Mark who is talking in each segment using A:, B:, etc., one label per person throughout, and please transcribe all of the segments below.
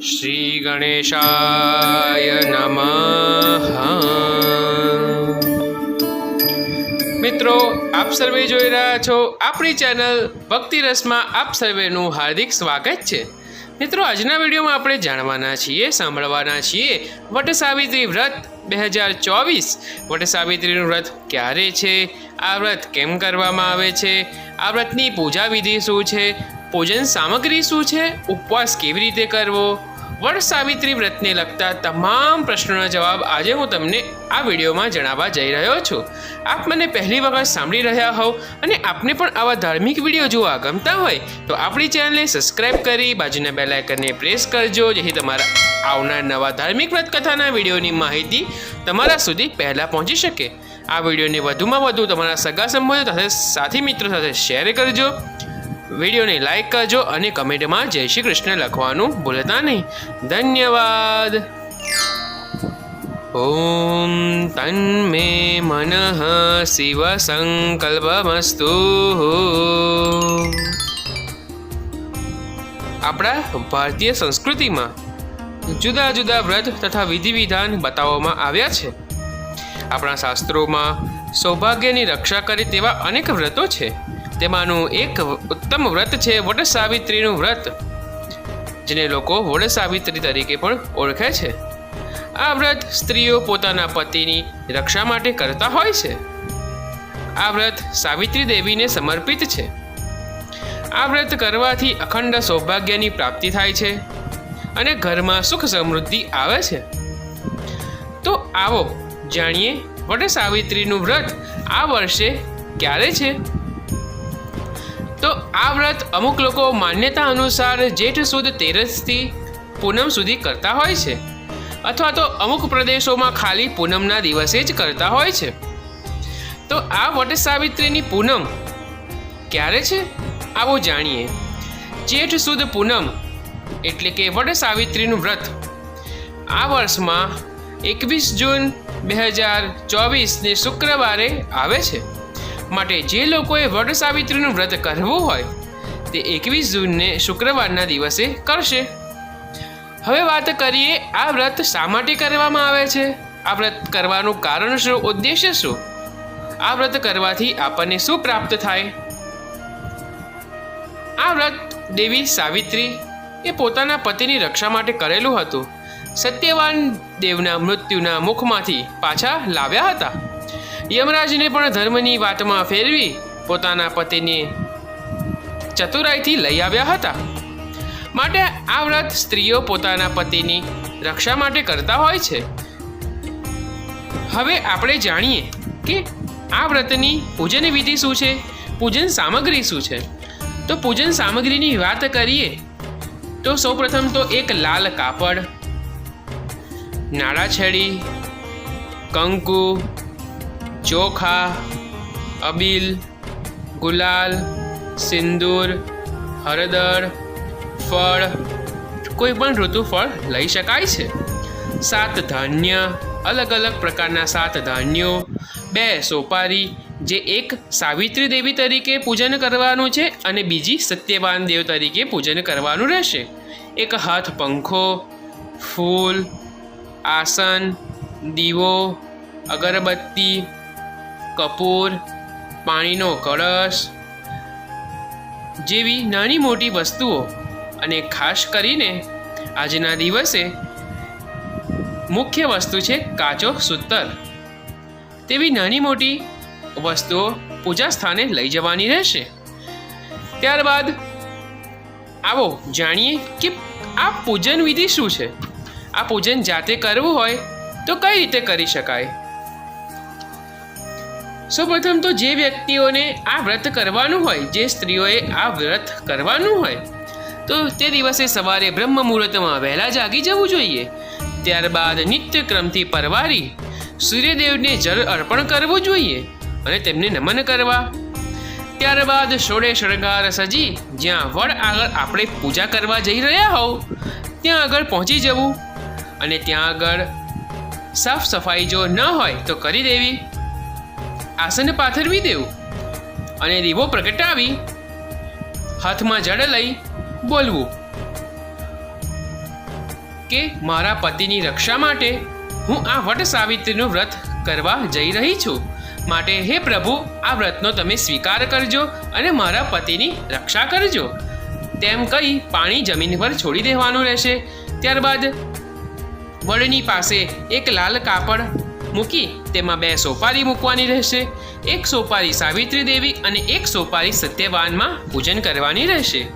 A: શ્રી ગણેશાય નમઃ મિત્રો આપ સર્વે જોઈ રહ્યા છો આપણી ચેનલ ભક્તિ રસમાં આપ સર્વેનું હાર્દિક સ્વાગત છે. મિત્રો, આજના વિડીયોમાં આપણે જાણવાના છીએ, સાંભળવાના છીએ વટ સાવિત્રી વ્રત બે હજાર ચોવીસ. વટ સાવિત્રીનું વ્રત ક્યારે છે? આ વ્રત કેમ કરવામાં આવે છે? આ વ્રતની પૂજા વિધિ શું છે? પૂજન સામગ્રી શું છે? ઉપવાસ કેવી રીતે કરવો? વડ સાવિત્રી વ્રતને લગતા તમામ પ્રશ્નોના જવાબ આજે હું તમને આ વિડીયોમાં જણાવવા જઈ રહ્યો છું. આપ મને પહેલી વખત સાંભળી રહ્યા હોવ અને આપને પણ આવા ધાર્મિક વીડિયો જોવા ગમતા હોય, તો આપણી ચેનલને સબસ્ક્રાઇબ કરી બાજુના બેલ આઇકનને પ્રેસ કરજો, જેથી તમારા આવનાર નવા ધાર્મિક વ્રતકથાના વિડીયોની માહિતી તમારા સુધી પહેલાં પહોંચી શકે. આ વિડીયોને વધુમાં વધુ તમારા સગા સંબંધો સાથે, સાથી મિત્રો સાથે શેર કરજો. વિડીયોને લાઇક કરજો અને કમેન્ટમાં જય શ્રી કૃષ્ણ લખવાનું ભૂલતા નહીં. ધન્યવાદ. ઓમ તન્મે મનઃ શિવ સંકલ્પમસ્તુ. આપણા ભારતીય સંસ્કૃતિમાં જુદા જુદા વ્રત તથા વિધિ વિધાન બતાવવામાં આવ્યા છે. આપણા શાસ્ત્રોમાં સૌભાગ્યની રક્ષા કરે તેવા અનેક વ્રતો છે. તેમાંનું એક ઉત્તમ વ્રત છે વટ સાવિત્રીનું વ્રત, જેને લોકો વડ સાવિત્રી તરીકે પણ ઓળખે છે. આ વ્રત સ્ત્રીઓ પોતાના પતિની રક્ષા માટે કરતા હોય છે. આ વ્રત સાવિત્રી દેવીને સમર્પિત છે. આ વ્રત કરવાથી અખંડ સૌભાગ્યની પ્રાપ્તિ થાય છે અને ઘરમાં સુખ સમૃદ્ધિ આવે છે. તો આવો જાણીએ વડ સાવિત્રીનું વ્રત આ વર્ષે ક્યારે છે? તો આ વ્રત અમુક લોકો માન્યતા અનુસાર જેઠ સુદ તેરસથી પૂનમ સુધી કરતા હોય છે. અથવા તો અમુક પ્રદેશોમાં ખાલી પૂનમના દિવસે જ કરતા હોય છે. તો આ વટ સાવિત્રીની પૂનમ ક્યારે છે? આવો જાણીએ. જેઠ સુદ પૂનમ એટલે કે વટ સાવિત્રીનું વ્રત. આ વર્ષમાં એકવીસ જૂન બે હજાર ચોવીસને શુક્રવારે આવે છે. માટે જે લોકોએ વડ સાવિત્રીનું વ્રત કરવું હોય, તે એકવીસ જૂનને શુક્રવારના દિવસે કરશે. હવે વાત કરીએ, આ વ્રત શા માટે કરવામાં આવે છે? આ વ્રત કરવાનું કારણ શું ઉદ્દેશ્ય શું? આ વ્રત કરવાથી આપણને શું પ્રાપ્ત થાય? આ વ્રત દેવી સાવિત્રી એ પોતાના પતિની રક્ષા માટે કરેલું હતું. સત્યવાન દેવના મૃત્યુના મુખમાંથી પાછા લાવ્યા હતા. યમરાજને પણ ધર્મની વાતમાં ફેરવી પોતાના પતિને ચતુરાઈથી લઈ આવ્યા હતા. માટે આ વ્રત સ્ત્રીઓ પોતાના પતિની રક્ષા માટે કરતા હોય છે. હવે આપણે જાણીએ કે આ વ્રતની પૂજન વિધિ શું છે? પૂજન સામગ્રી શું છે? તો પૂજન સામગ્રીની વાત કરીએ તો સૌપ્રથમ તો એક લાલ કાપડ, નાળાછડી, કંકુ ચોખા, અબીલ, ગુલાલ, સિંદૂર, હળદર, ફળ, કોઈ પણ ઋતુ ફળ લઈ શકાય છે. સાત ધાન્ય, અલગ અલગ પ્રકારના સાત ધાન્યો, બે સોપારી, જે એક સાવિત્રી દેવી તરીકે પૂજન કરવાનું છે અને બીજી સત્યવાન દેવ તરીકે પૂજન કરવાનું રહેશે. એક હાથ પંખો, ફૂલ, આસન, દીવો, અગરબત્તી કપૂર, પાણીનો કળશ જેવી નાની મોટી વસ્તુઓ અને ખાસ કરીને આજના દિવસે મુખ્ય વસ્તુ છે કાચો સૂતર. તેવી નાની મોટી વસ્તુઓ પૂજા સ્થાને લઈ જવાની રહેશે. ત્યારબાદ આવો જાણીએ કે આ પૂજન વિધિ શું છે? આ પૂજન જાતે કરવું હોય તો કઈ રીતે કરી શકાય? સૌપ્રથમ તો જે વ્યક્તિઓને આ વ્રત કરવાનું હોય, જે સ્ત્રીઓએ આ વ્રત કરવાનું હોય, તો તે દિવસે સવારે બ્રહ્મ મુહૂર્તમાં વહેલા જાગી જવું જોઈએ. ત્યારબાદ નિત્ય ક્રમથી પરવારી સૂર્યદેવને જળ અર્પણ કરવું જોઈએ અને તેમને નમન કરવા. ત્યારબાદ સોળે શણગાર સજી, જ્યાં વડ આગળ આપણે પૂજા કરવા જઈ રહ્યા હોવ ત્યાં આગળ પહોંચી જવું અને ત્યાં આગળ સાફ સફાઈ જો ન હોય તો કરી દેવી. આસન પાથરવી દેવું અને દીવો પ્રગટાવી હાથમાં જળ લઈ બોલવું કે મારા પતિની રક્ષા માટે હું આ વટ સાવિત્રીનું વ્રત કરવા જઈ રહી છું. માટે હે પ્રભુ, આ વ્રતનો તમે સ્વીકાર કરજો અને મારા પતિની રક્ષા કરજો. તેમ કહી પાણી જમીન પર છોડી દેવાનું રહેશે. ત્યારબાદ વડની પાસે એક લાલ કાપડ મૂકી તેમાં બે સોપારી મૂકવાની રહેશે, એક સોપારી સાવિત્રી દેવી અને એક સોપારી સત્યવાનમાં પૂજન કરવાની રહેશે.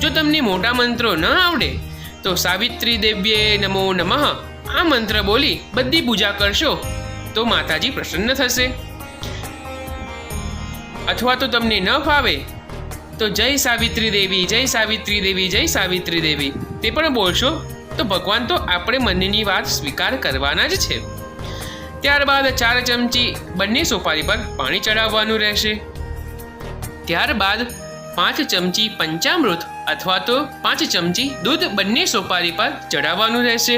A: જો તમને મોટા મંત્રો ન આવડે, તો સાવિત્રી દેવ્યે નમો નમઃ, આ મંત્ર બોલી બધી પૂજા કરશો, તો માતાજી પ્રસન્ન થશે. અથવા તો તમને ન ફાવે, તો જય સાવિત્રી દેવી, જય સાવિત્રી દેવી, જય સાવિત્રી દેવી, તે પણ બોલશો, તો ભગવાન તો આપણે મનની વાત સ્વીકાર કરવાના જ છે. ત્યારબાદ ચાર ચમચી બંને સોપારી પર પાણી ચડાવવાનું રહેશે. ત્યારબાદ પાંચ ચમચી પંચામૃત અથવા તો પાંચ ચમચી દૂધ બંને સોપારી પર ચડાવવાનું રહેશે.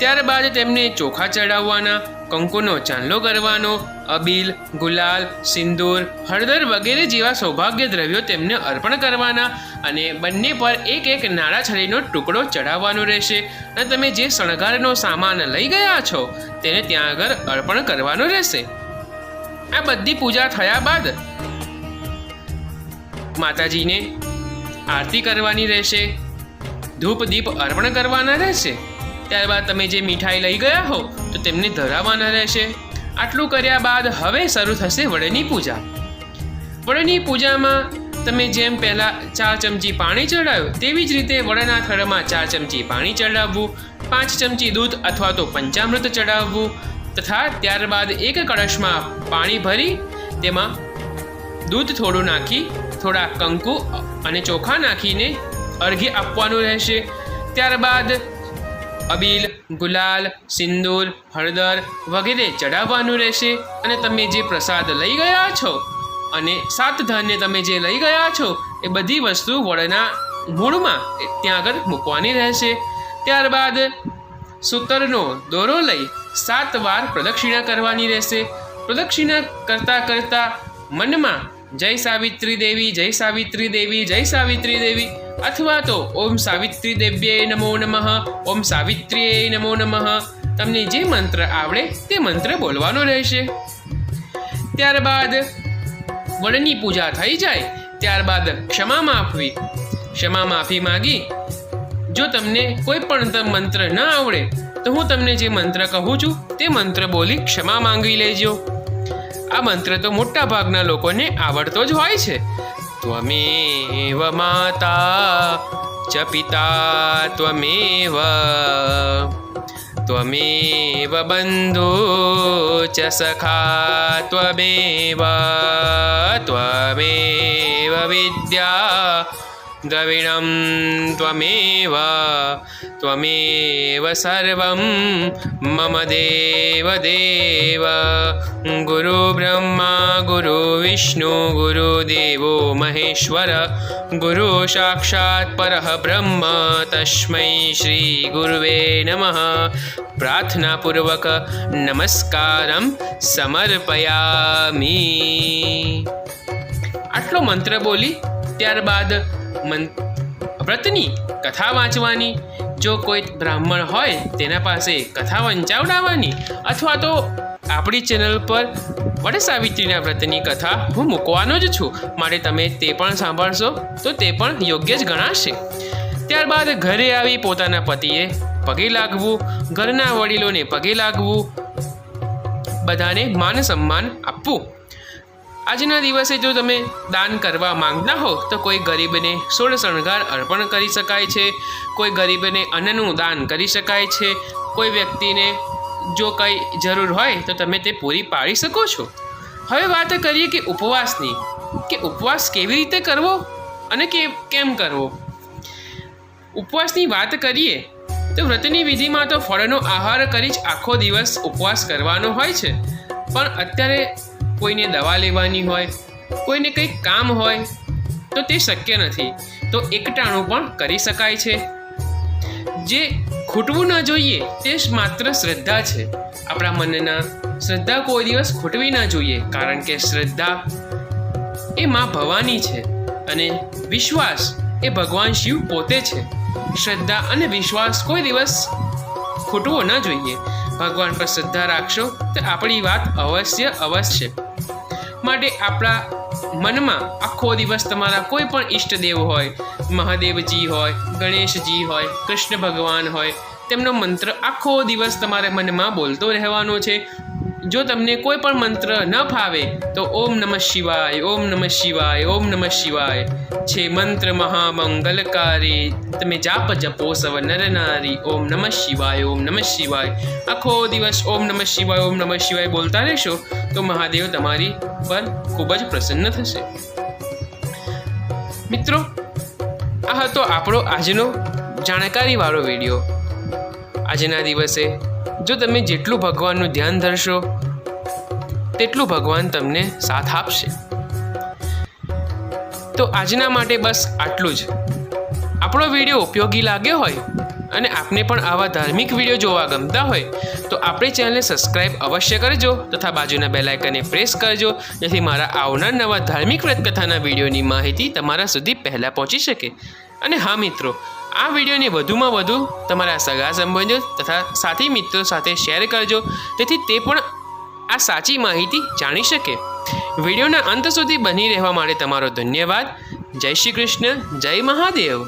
A: ત્યારબાદ તેમને ચોખા ચડાવવાના કંકુનો ચાંદલો કરવાનો, અબીલ, ગુલાલ, સિંદૂર, હળદર વગેરે જેવા સૌભાગ્ય દ્રવ્યો તેમને અર્પણ કરવાના અને બંને પર એક એક નાળા છરીનો ટુકડો ચઢાવવાનો રહેશે. અને તમે જે શણગારનો સામાન લઈ ગયા છો, તેને ત્યાં આગળ અર્પણ કરવાનો રહેશે. આ બધી પૂજા થયા બાદ માતાજીને આરતી કરવાની રહેશે. ધૂપ દીપ અર્પણ કરવાના રહેશે. ત્યારબાદ તમે જે મીઠાઈ લઈ ગયા હો તો તેમને ધરાવવાના રહેશે. આટલું કર્યા બાદ હવે શરૂ થશે વડની પૂજા. વડની પૂજામાં તમે જેમ પહેલાં ચાર ચમચી પાણી ચડાવ્યું, તેવી જ રીતે વડના થળમાં ચાર ચમચી પાણી ચડાવવું, પાંચ ચમચી દૂધ અથવા તો પંચામૃત ચડાવવું, તથા ત્યારબાદ એક કળશમાં પાણી ભરી, તેમાં દૂધ થોડું નાખી, થોડા કંકુ અને ચોખા નાખીને અર્ઘ્ય આપવાનું રહેશે. ત્યારબાદ અબીલ, ગુલાલ, સિંદૂર, હળદર વગેરે ચડાવવાનું રહેશે અને તમે જે પ્રસાદ લઈ ગયા છો અને સાત ધાન્ય તમે જે લઈ ગયા છો, એ બધી વસ્તુ વડના મૂળમાં ત્યાં આગળ મૂકવાની રહેશે. ત્યારબાદ સૂતરનો દોરો લઈ સાત વાર પ્રદક્ષિણા કરવાની રહેશે. પ્રદક્ષિણા કરતાં કરતાં મનમાં જય સાવિત્રી દેવી જય સાવિત્રી દેવી જય સાવિત્રી દેવી અથવા તો ઓમ સાવિત્રી દેવ્યે નમો નમઃ, ઓમ સાવિત્રીએ નમો નમઃ. તમને જે મંત્ર આવડે તે મંત્ર બોલવાનો રહેશે. ત્યારબાદ વડની પૂજા થઈ જાય, ત્યારબાદ ક્ષમા માફવી. ક્ષમા માફી માગી, જો તમને કોઈ પણ મંત્ર ન આવડે, તો હું તમને જે મંત્ર કહું છું, તે મંત્ર બોલી ક્ષમા માંગી લેજો. આ મંત્ર તો મોટા ભાગના લોકોને આવડતો જ હોય છે. ત્વમેવ માતા ચ પિતા, ત્વમેવ. ત્વમેવ બંધુ ચ સખા, ત્વમેવ. ત્વમેવ વિદ્યા દ્રવિણમ ત્વમેવ ત્વમેવ સર્વમ મમ દેવ દેવ ગુરુ બ્રહ્મા ગુરુ વિષ્ણુ ગુરુ દેવો મહેશ્વર ગુરુ સાક્ષાત પરઃ બ્રહ્મ તસ્મૈ શ્રી ગુરવે નમઃ પ્રાર્થનાપૂર્વક નમસ્કારમ સમર્પયામી આટલો મંત્ર બોલી ત્યારબાદ મન વ્રતની કથા વાંચવાની. જો કોઈ બ્રાહ્મણ હોય તેના પાસે કથા વંચાવડાવવાની અથવા તો આપણી ચેનલ પર વડે સાવિત્રીના વ્રતની કથા હું મૂકવાનો જ છું. માટે તમે તે પણ સાંભળશો તો તે પણ યોગ્ય જ ગણાશે. ત્યારબાદ ઘરે આવી પોતાના પતિએ પગે લાગવું, ઘરના વડીલોને પગે લાગવું, બધાને માન સન્માન આપવું. આજના દિવસે જો તમે દાન કરવા માંગતા હો, તો કોઈ ગરીબને સોળ શણગાર અર્પણ કરી શકાય છે, કોઈ ગરીબને અન્નનું દાન કરી શકાય છે, કોઈ વ્યક્તિને જો કંઈ જરૂર હોય, તો તમે તે પૂરી પાડી શકો છો. હવે વાત કરીએ કે ઉપવાસની. કે ઉપવાસ કેવી રીતે કરવો અને કે કેમ કરવો? ઉપવાસની વાત કરીએ, તો વ્રતની વિધિમાં તો ફળનો આહાર કરી જ આખો દિવસ ઉપવાસ કરવાનો હોય છે. પણ અત્યારે કોઈને દવા લેવાની હોય, કોઈને કંઈક કામ હોય, તો તે શક્ય નથી. તો એકટાણું પણ કરી શકાય છે. જે ખૂટવું ન જોઈએ, તે માત્ર શ્રદ્ધા છે. આપણા મનના શ્રદ્ધા કોઈ દિવસ ખૂટવી ન જોઈએ, કારણ કે શ્રદ્ધા એ માં ભવાની છે અને વિશ્વાસ એ ભગવાન શિવ પોતે છે. શ્રદ્ધા અને વિશ્વાસ કોઈ દિવસ ખૂટવો ન જોઈએ. ભગવાન પર શ્રદ્ધા રાખશો તો આપણી વાત અવશ્ય અવશ્ય. માટે આપણા મનમાં આખો દિવસ તમારા કોઈ પણ ઈષ્ટદેવ હોય, મહાદેવજી હોય, ગણેશજી હોય, કૃષ્ણ ભગવાન હોય, તેમનો મંત્ર આખો દિવસ તમારે મનમાં બોલતો રહેવાનો છે. જો તમને કોઈ પણ મંત્ર ન ફાવે, તો ઓમ નમઃ શિવાય, ઓમ નમઃ શિવાય, ઓમ નમઃ શિવાય. છે મંત્ર મહામંગલકારી, તમે જાપ જપો સવ નર નારી, ઓમ નમઃ શિવાય, ઓમ નમઃ શિવાય. આખો દિવસ ઓમ નમઃ શિવાય, ઓમ નમઃ શિવાય બોલતા રહેશો, તો મહાદેવ તમારી પર ખૂબ જ પ્રસન્ન થશે. મિત્રો, આ હતો આપણો આજનો જાણકારીવાળો વીડિયો. આજના દિવસે જો તમે જેટલું ભગવાનનું ધ્યાન ધરશો, તેટલું ભગવાન તમને સાથ આપશે. તો આજના માટે બસ આટલું જ. આપણો વીડિયો ઉપયોગી લાગ્યો હોય અને આપને પણ આવા ધાર્મિક વીડિયો જોવા ગમતા હોય, તો આપણી ચેનલને સબસ્ક્રાઇબ અવશ્ય કરજો તથા બાજુના બેલાઇકનને પ્રેસ કરજો, જેથી મારા આવનાર નવા ધાર્મિક વ્રતકથાના વિડીયોની માહિતી તમારા સુધી પહેલાં પહોંચી શકે. અને હા મિત્રો આ વિડીયોને વધુમાં વધુ તમારા સગા સંબંધીઓ તથા સાથી મિત્રો સાથે શેર કરજો. તેથી તે પણ આ સાચી માહિતી જાણી શકે. વિડીયોના અંત સુધી બની રહેવા માટે તમારો ધન્યવાદ. જય શ્રી કૃષ્ણ. જય મહાદેવ.